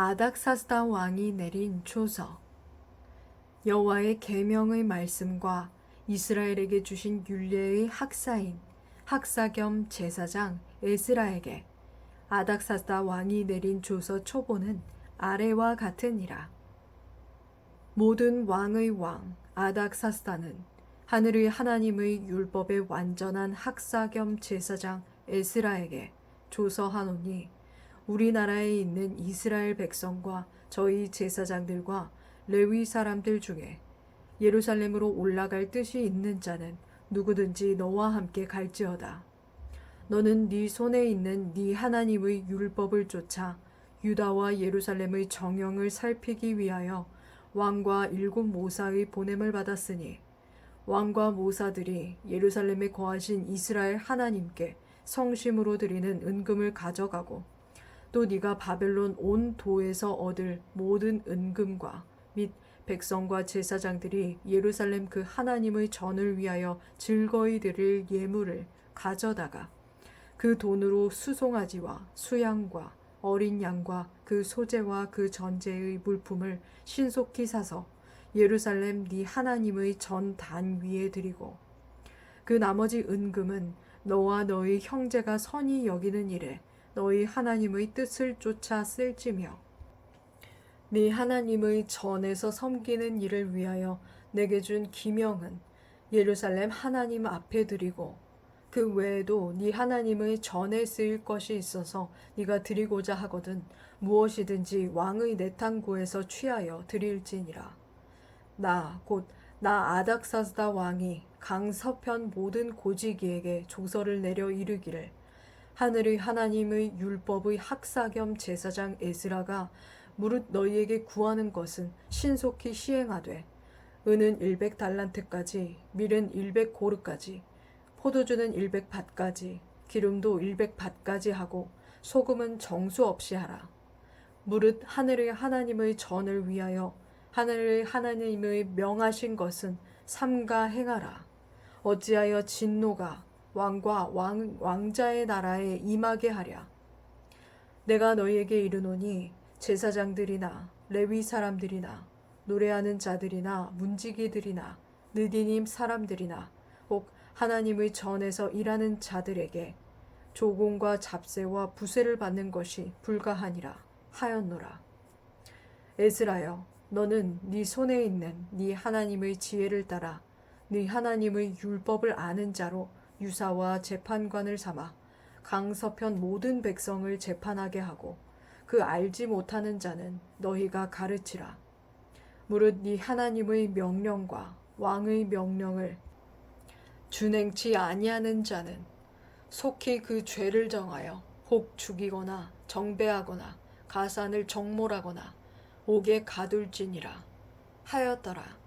아닥사스다 왕이 내린 조서 여호와의 계명의 말씀과 이스라엘에게 주신 율례의 학사인 학사 겸 제사장 에스라에게 아닥사스다 왕이 내린 조서 초보는 아래와 같으니라. 모든 왕의 왕 아닥사스다는 하늘의 하나님의 율법의 완전한 학사 겸 제사장 에스라에게 조서하노니 우리나라에 있는 이스라엘 백성과 저희 제사장들과 레위 사람들 중에 예루살렘으로 올라갈 뜻이 있는 자는 누구든지 너와 함께 갈지어다. 너는 네 손에 있는 네 하나님의 율법을 쫓아 유다와 예루살렘의 정령을 살피기 위하여 왕과 일곱 모사의 보냄을 받았으니 왕과 모사들이 예루살렘에 거하신 이스라엘 하나님께 성심으로 드리는 은금을 가져가고 또 네가 바벨론 온 도에서 얻을 모든 은금과 및 백성과 제사장들이 예루살렘 그 하나님의 전을 위하여 즐거이 드릴 예물을 가져다가 그 돈으로 수송아지와 수양과 어린 양과 그 소재와 그 전제의 물품을 신속히 사서 예루살렘 네 하나님의 전 단 위에 드리고 그 나머지 은금은 너와 너희 형제가 선히 여기는 일에 너희 하나님의 뜻을 쫓아 쓸지며 네 하나님의 전에서 섬기는 일을 위하여 내게 준 기명은 예루살렘 하나님 앞에 드리고 그 외에도 네 하나님의 전에 쓰일 것이 있어서 네가 드리고자 하거든 무엇이든지 왕의 내탕구에서 취하여 드릴지니라. 나 곧 나 아닥사스다 왕이 강서편 모든 고지기에게 조서를 내려 이르기를 하늘의 하나님의 율법의 학사 겸 제사장 에스라가 무릇 너희에게 구하는 것은 신속히 시행하되 은은 100 달란트까지 밀은 100 고르까지 포도주는 100 밭까지 기름도 100 밭까지 하고 소금은 정수 없이 하라. 무릇 하늘의 하나님의 전을 위하여 하늘의 하나님의 명하신 것은 삼가 행하라. 어찌하여 진노가 왕과 왕, 왕자의 나라에 임하게 하랴. 내가 너희에게 이르노니 제사장들이나 레위 사람들이나 노래하는 자들이나 문지기들이나 느디님 사람들이나 혹 하나님의 전에서 일하는 자들에게 조공과 잡세와 부세를 받는 것이 불가하니라 하였노라. 에스라여 너는 네 손에 있는 네 하나님의 지혜를 따라 네 하나님의 율법을 아는 자로 유사와 재판관을 삼아 강서편 모든 백성을 재판하게 하고 그 알지 못하는 자는 너희가 가르치라. 무릇 네 하나님의 명령과 왕의 명령을 준행치 아니하는 자는 속히 그 죄를 정하여 혹 죽이거나 정배하거나 가산을 정몰하거나 옥에 가둘지니라 하였더라.